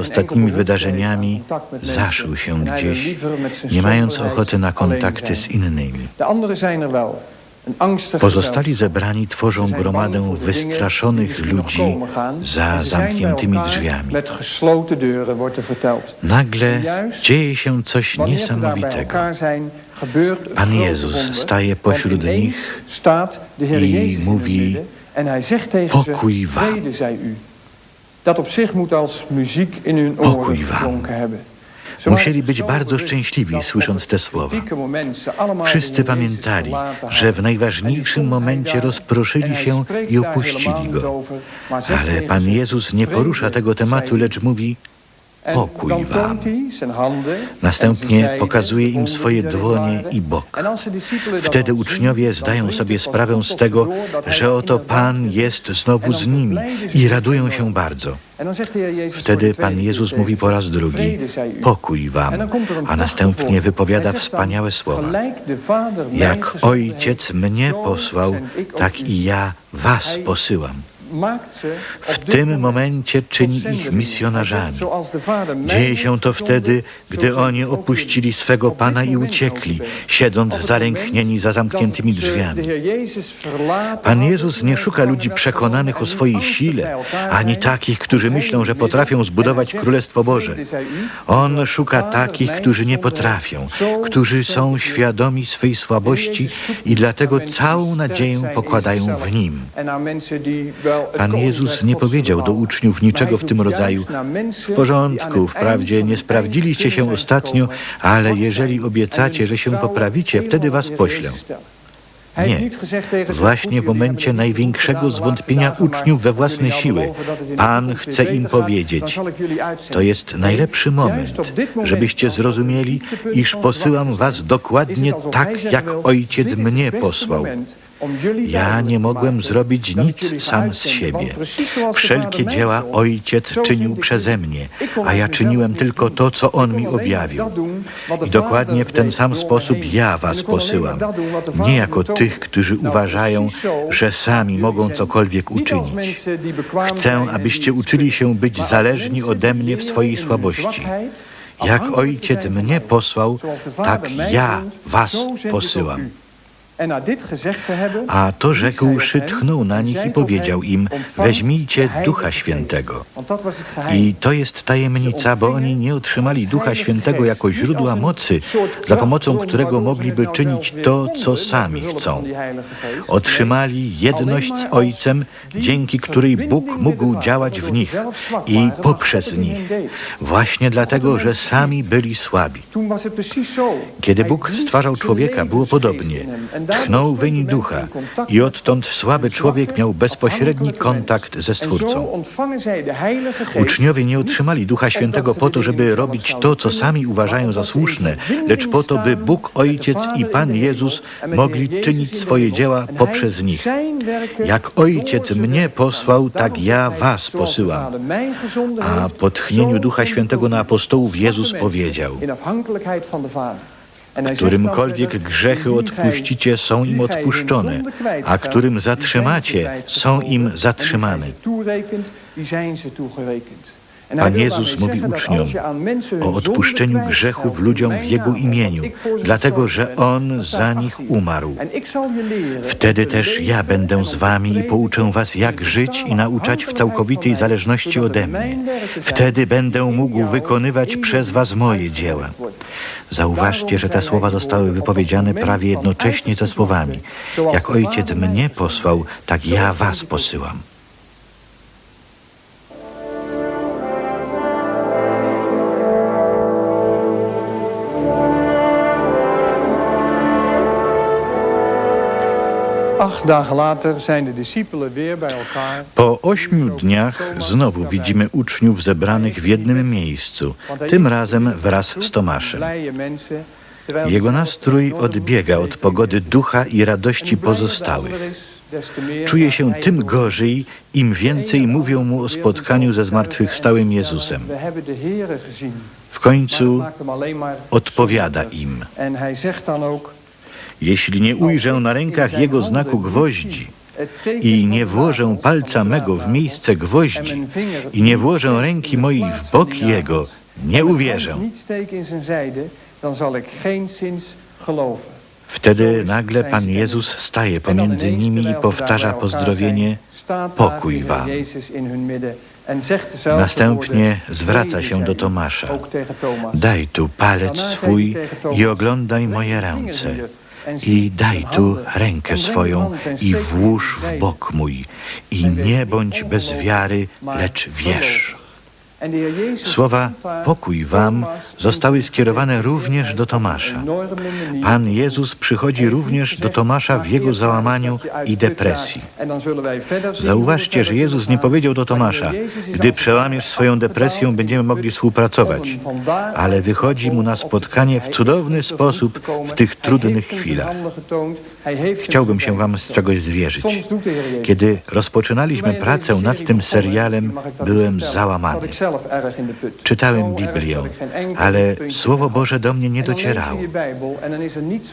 ostatnimi wydarzeniami zaszył się gdzieś, nie mając ochoty na kontakty z innymi. Pozostali zebrani tworzą gromadę wystraszonych ludzi za zamkniętymi drzwiami. Nagle dzieje się coś niesamowitego. Pan Jezus staje pośród nich i mówi pokój wam. Dat op zich moet als muziek in hun Pokój oren wam. geklonken hebben. Musieli być bardzo szczęśliwi, słysząc te słowa. Wszyscy pamiętali, że w najważniejszym momencie rozproszyli się i opuścili go. Ale Pan Jezus nie porusza tego tematu, lecz mówi pokój wam. Następnie pokazuje im swoje dłonie i bok. Wtedy uczniowie zdają sobie sprawę z tego, że oto Pan jest znowu z nimi i radują się bardzo. Wtedy Pan Jezus mówi po raz drugi, pokój wam, a następnie wypowiada wspaniałe słowa. Jak Ojciec mnie posłał, tak i ja was posyłam. W tym momencie czyni ich misjonarzami. Dzieje się to wtedy, gdy oni opuścili swego Pana i uciekli, siedząc zaręknieni za zamkniętymi drzwiami. Pan Jezus nie szuka ludzi przekonanych o swojej sile, ani takich, którzy myślą, że potrafią zbudować Królestwo Boże. On szuka takich, którzy nie potrafią, którzy są świadomi swej słabości i dlatego całą nadzieję pokładają w Nim. Pan Jezus nie powiedział do uczniów niczego w tym rodzaju. W porządku, wprawdzie nie sprawdziliście się ostatnio, ale jeżeli obiecacie, że się poprawicie, wtedy was poślę. Nie. Właśnie w momencie największego zwątpienia uczniów we własne siły, Pan chce im powiedzieć, to jest najlepszy moment, żebyście zrozumieli, iż posyłam was dokładnie tak, jak Ojciec mnie posłał. Ja nie mogłem zrobić nic sam z siebie. Wszelkie dzieła Ojciec czynił przeze mnie, a ja czyniłem tylko to, co On mi objawił. I dokładnie w ten sam sposób ja was posyłam, nie jako tych, którzy uważają, że sami mogą cokolwiek uczynić. Chcę, abyście uczyli się być zależni ode mnie w swojej słabości. Jak Ojciec mnie posłał, tak ja was posyłam. A to rzekłszy, tchnął na nich i powiedział im, weźmijcie Ducha Świętego. I to jest tajemnica, bo oni nie otrzymali Ducha Świętego jako źródła mocy, za pomocą którego mogliby czynić to, co sami chcą. Otrzymali jedność z Ojcem, dzięki której Bóg mógł działać w nich i poprzez nich. Właśnie dlatego, że sami byli słabi. Kiedy Bóg stwarzał człowieka, było podobnie. Tchnął wyń ducha i odtąd słaby człowiek miał bezpośredni kontakt ze Stwórcą. Uczniowie nie otrzymali Ducha Świętego po to, żeby robić to, co sami uważają za słuszne, lecz po to, by Bóg Ojciec i Pan Jezus mogli czynić swoje dzieła poprzez nich. Jak Ojciec mnie posłał, tak ja was posyłam. A po tchnieniu Ducha Świętego na apostołów Jezus powiedział, Którymkolwiek grzechy odpuścicie, są im odpuszczone, a którym zatrzymacie, są im zatrzymane. Pan Jezus mówi uczniom o odpuszczeniu grzechów ludziom w Jego imieniu, dlatego że On za nich umarł. Wtedy też ja będę z wami i pouczę was, jak żyć i nauczać w całkowitej zależności ode mnie. Wtedy będę mógł wykonywać przez was moje dzieła. Zauważcie, że te słowa zostały wypowiedziane prawie jednocześnie ze słowami. Jak Ojciec mnie posłał, tak ja was posyłam. Po ośmiu dniach znowu widzimy uczniów zebranych w jednym miejscu, tym razem wraz z Tomaszem. Jego nastrój odbiega od pogody ducha i radości pozostałych. Czuje się tym gorzej, im więcej mówią mu o spotkaniu ze zmartwychwstałym Jezusem. W końcu odpowiada im. Jeśli nie ujrzę na rękach jego znaku gwoździ i nie włożę palca mego w miejsce gwoździ i nie włożę ręki mojej w bok jego, nie uwierzę. Wtedy nagle Pan Jezus staje pomiędzy nimi i powtarza pozdrowienie pokój wam. Następnie zwraca się do Tomasza. Daj tu palec swój i oglądaj moje ręce. I daj tu rękę swoją i włóż w bok mój. I nie bądź bez wiary, lecz wierz. Słowa pokój wam zostały skierowane również do Tomasza. Pan Jezus przychodzi również do Tomasza w jego załamaniu i depresji. Zauważcie, że Jezus nie powiedział do Tomasza, gdy przełamiesz swoją depresję, będziemy mogli współpracować, ale wychodzi mu na spotkanie w cudowny sposób w tych trudnych chwilach. Chciałbym się wam z czegoś zwierzyć. Kiedy rozpoczynaliśmy pracę nad tym serialem, byłem załamany. Czytałem Biblię, ale Słowo Boże do mnie nie docierało.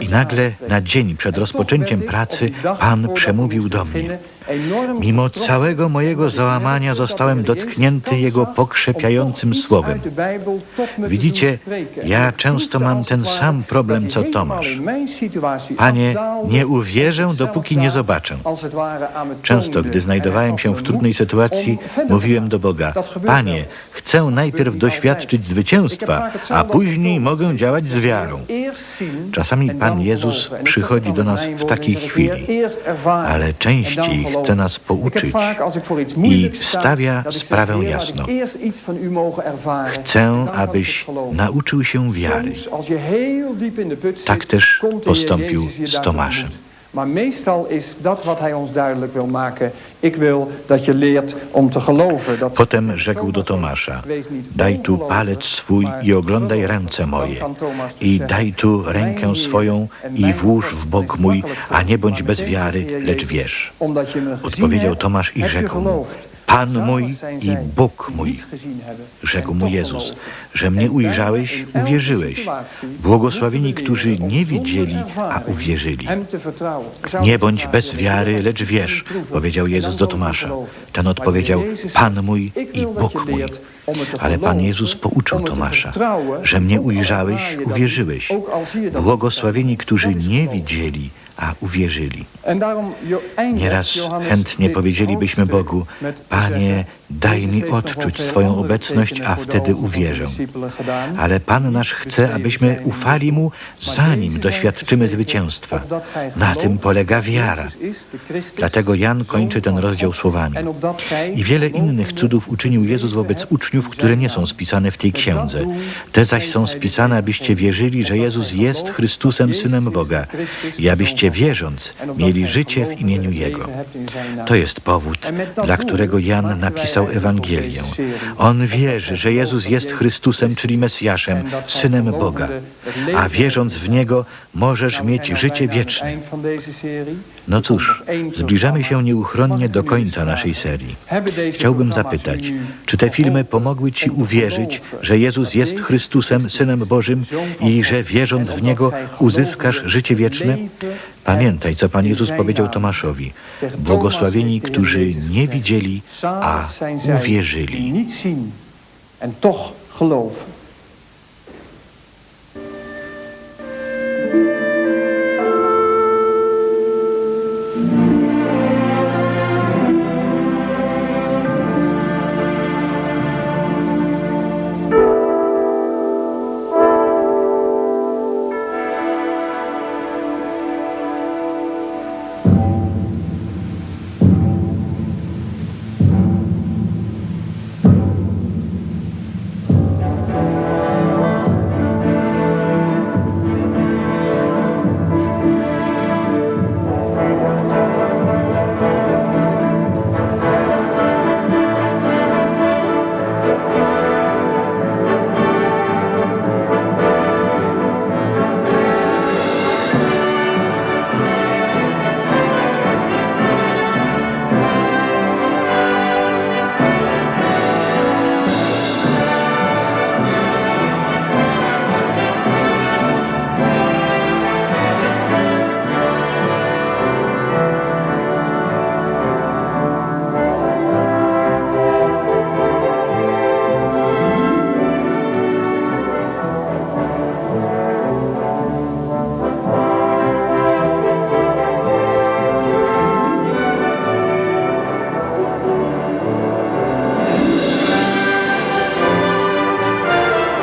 I nagle na dzień przed rozpoczęciem pracy Pan przemówił do mnie. Mimo całego mojego załamania zostałem dotknięty Jego pokrzepiającym słowem. Widzicie, ja często mam ten sam problem co Tomasz. Panie, nie uwierzę, dopóki nie zobaczę. Często, gdy znajdowałem się w trudnej sytuacji, mówiłem do Boga, Panie, chcę najpierw doświadczyć zwycięstwa, a później mogę działać z wiarą. Czasami Pan Jezus przychodzi do nas w takiej chwili, ale częściej chce nas pouczyć i stawia sprawę jasno. Chcę, abyś nauczył się wiary. Tak też postąpił z Tomaszem. Maar meestal is dat wat hij ons duidelijk wil maken. Ik wil dat je leert om te geloven. Dat Potem rzekł do Tomasza, daj tu palec swój i oglądaj ręce moje. I daj tu rękę swoją i włóż w bok mój, a nie bądź bez wiary, lecz wierz. Odpowiedział Tomasz i rzekł mu, Pan mój i Bóg mój. Rzekł mu Jezus, że mnie ujrzałeś, uwierzyłeś. Błogosławieni, którzy nie widzieli, a uwierzyli. Nie bądź bez wiary, lecz wierz, powiedział Jezus do Tomasza. Ten odpowiedział, Pan mój i Bóg mój. Ale Pan Jezus pouczył Tomasza, że mnie ujrzałeś, uwierzyłeś. Błogosławieni, którzy nie widzieli, a uwierzyli. Nieraz chętnie powiedzielibyśmy Bogu, Panie, daj mi odczuć swoją obecność, a wtedy uwierzę. Ale Pan nasz chce, abyśmy ufali Mu, zanim doświadczymy zwycięstwa. Na tym polega wiara. Dlatego Jan kończy ten rozdział słowami. I wiele innych cudów uczynił Jezus wobec uczniów, które nie są spisane w tej księdze. Te zaś są spisane, abyście wierzyli, że Jezus jest Chrystusem, Synem Boga i abyście wierząc mieli życie w imieniu Jego. To jest powód, dla którego Jan napisał Ewangelię. On wierzy, że Jezus jest Chrystusem, czyli Mesjaszem, Synem Boga. A wierząc w Niego, możesz mieć życie wieczne. No cóż, zbliżamy się nieuchronnie do końca naszej serii. Chciałbym zapytać, czy te filmy pomogły Ci uwierzyć, że Jezus jest Chrystusem, Synem Bożym i że wierząc w Niego uzyskasz życie wieczne? Pamiętaj, co Pan Jezus powiedział Tomaszowi. Błogosławieni, którzy nie widzieli, a uwierzyli. En toch geloven.